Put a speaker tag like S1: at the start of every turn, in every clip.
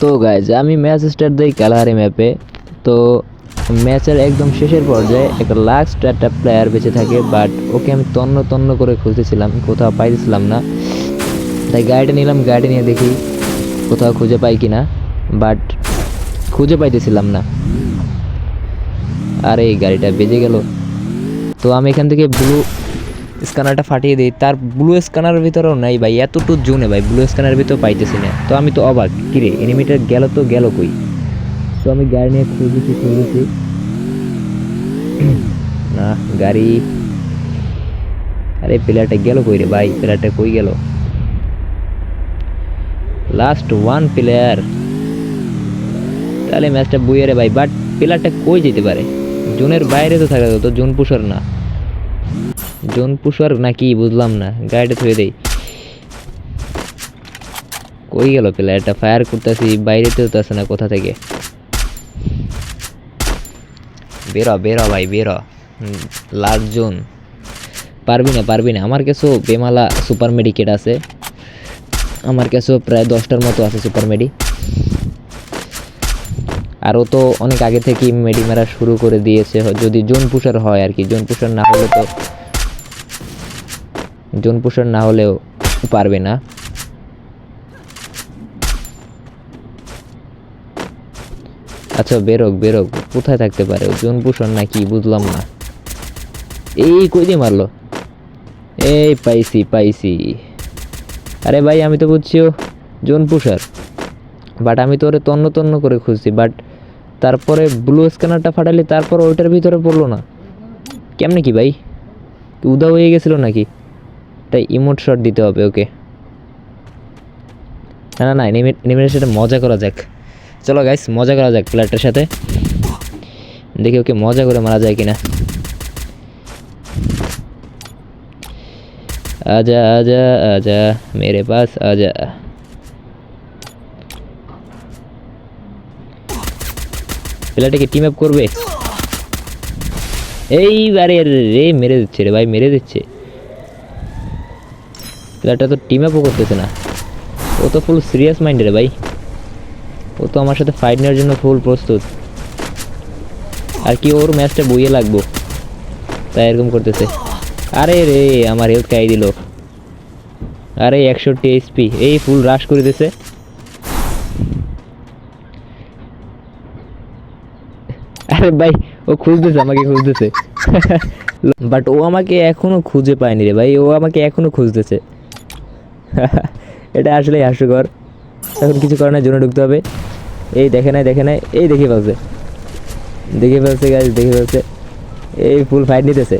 S1: তো গাইজ আমি match start দিই কালাহারি ম্যাপে তো ম্যাচের একদম শেষের পর্যায়ে একটা লাস্ট একটা প্লেয়ার বেঁচে থাকে বাট ওকে আমি তন্ন তন্ন করে খুঁজতেছিলাম, কোথাও পাইতেছিলাম না। তাই গাড়িটা নিলাম গাড়ি নিয়ে দেখি কোথাও খুঁজে পাই কি না বাট খুঁজে পাইতেছিলাম না। আর এই গাড়িটা বেজে গেল। তো আমি এখান থেকে ব্লু স্ক্যানারটা ফাটিয়ে দিই, তার ব্লু স্ক্যানারের ভিতরেও নাই ভাই, এতটুকু জোনে ভাই ব্লু স্ক্যানারের ভিতরে পাইতেছি না। তো আমি তো অবাক কিরে এনিমিটা গেল তো গেল কই? তো আমি গাড়ি নিয়ে খুঁজেছি খুঁজেছি না, গাড়ি। আরে প্লেয়ারটা গেল কই রে ভাই? প্লেয়ারটা কই গেল? লাস্ট ওয়ান প্লেয়ার তাহলে ম্যাচটা বুয়ে রে ভাই বাট প্লেয়ারটা কই যেতে পারে? জোনের বাইরে তো থাকা তো জোন পুষার না। জোন পুষার নাকি বুঝলাম না, গাড়িটা থুয়ে দেই। কই গেল প্লেয়ারটা ফায়ার করতেছি, বাইরে তো আসে না কোথা থেকে? বেরো বেরো ভাই, বেরো। Last zone. পারবি না পারবি না। আমার কাছেও বেমালা সুপার মেডিকেট আছে। আমার কাছেও প্রায় দশটার মতো আছে সুপার মেডি আরও তো অনেক আগে থেকেই মেডি মারা শুরু করে দিয়েছে। যদি জোন পুষার হয় আর কি, জোন পুষার না হলে তো জোন পুষার না হলেও পারবে না। আচ্ছা বেরোক বেরোক। কোথায় থাকতে পারে? জোন পুষার না কি বুঝলাম না। এই কই দিয়ে মারলো? এই পাইছি পাইছি। আরে ভাই, আমি তো বুঝছি জোন পুষার বাট আমি তো ওরে তন্ন তন্ন করে খুঁজছি। বাট তারপরে ব্লু স্ক্যানারটা ফাটালি তারপর ওইটার ভিতরে পড়ল না। কেমনে কি ভাই? উদা হয়ে গেছিল নাকি? একটা ইমোট শট দিতে হবে ওকে না না না সাথে মজা করা যাক। চলো গাইস মজা করা যাক প্লেয়ারটার সাথে। দেখি ওকে মজা করে মারা যায় কিনা। আজা আজা আজা, মেরে পাস আজা। প্লেয়ারটাকে টিম আপ করবে? এইবারে রে, মেরে দিচ্ছে রে ভাই, মেরে দিচ্ছে। প্লেয়ারটা তো টিম আপও করতেছে না। ও তো ফুল সিরিয়াস মাইন্ড রে ভাই। ও তো আমার সাথে ফাইট নেওয়ার জন্য ফুল প্রস্তুত। আর কি ওর ম্যাচটা বইয়ে লাগবো। তাই এরকম করতেছে। আরে রে, আমার হেলথ খাই দিল। আরে একষট্টি এইচপি এই ফুল রাশ করে দিছে। আরে ভাই, ও খুঁজতেছে, আমাকে খুঁজতেছে। বাট ও আমাকে এখনও খুঁজে পায়নি রে ভাই, ও আমাকে এখনও খুঁজতেছে। এটা আসলে হাস্যকর। এখন কিছু কারণে জন্য ঢুকতে হবে। এই দেখে নাই দেখে নাই, এই দেখে ফেলছে। দেখে ফেলছে গাছ দেখে ফেলছে। এই ফুল ফাইট নিতেছে।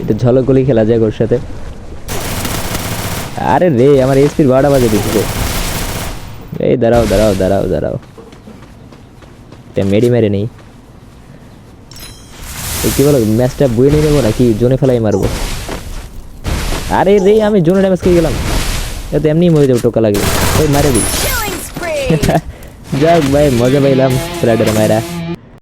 S1: এটা ঝলক গলি খেলা যায় ওর সাথে। আরে রে, আমার এসপির বারোটা বাজে দিচ্ছে এই দাঁড়াও দাঁড়াও দাঁড়াও দাঁড়াও। এটা মেরি মেরে নেই। কি বলো ম্যাচটা বয়ে নিয়ে নেব নাকি জোনে ফেলাই মারবো? আরে রে আমি জোনে ড্যামেজ খেয়ে গেলাম। এত এমনি মরে যাব টোকা লাগে। ওই মারে দিই! যাক ভাই মজা পাইলাম। রাইডার মায়েরা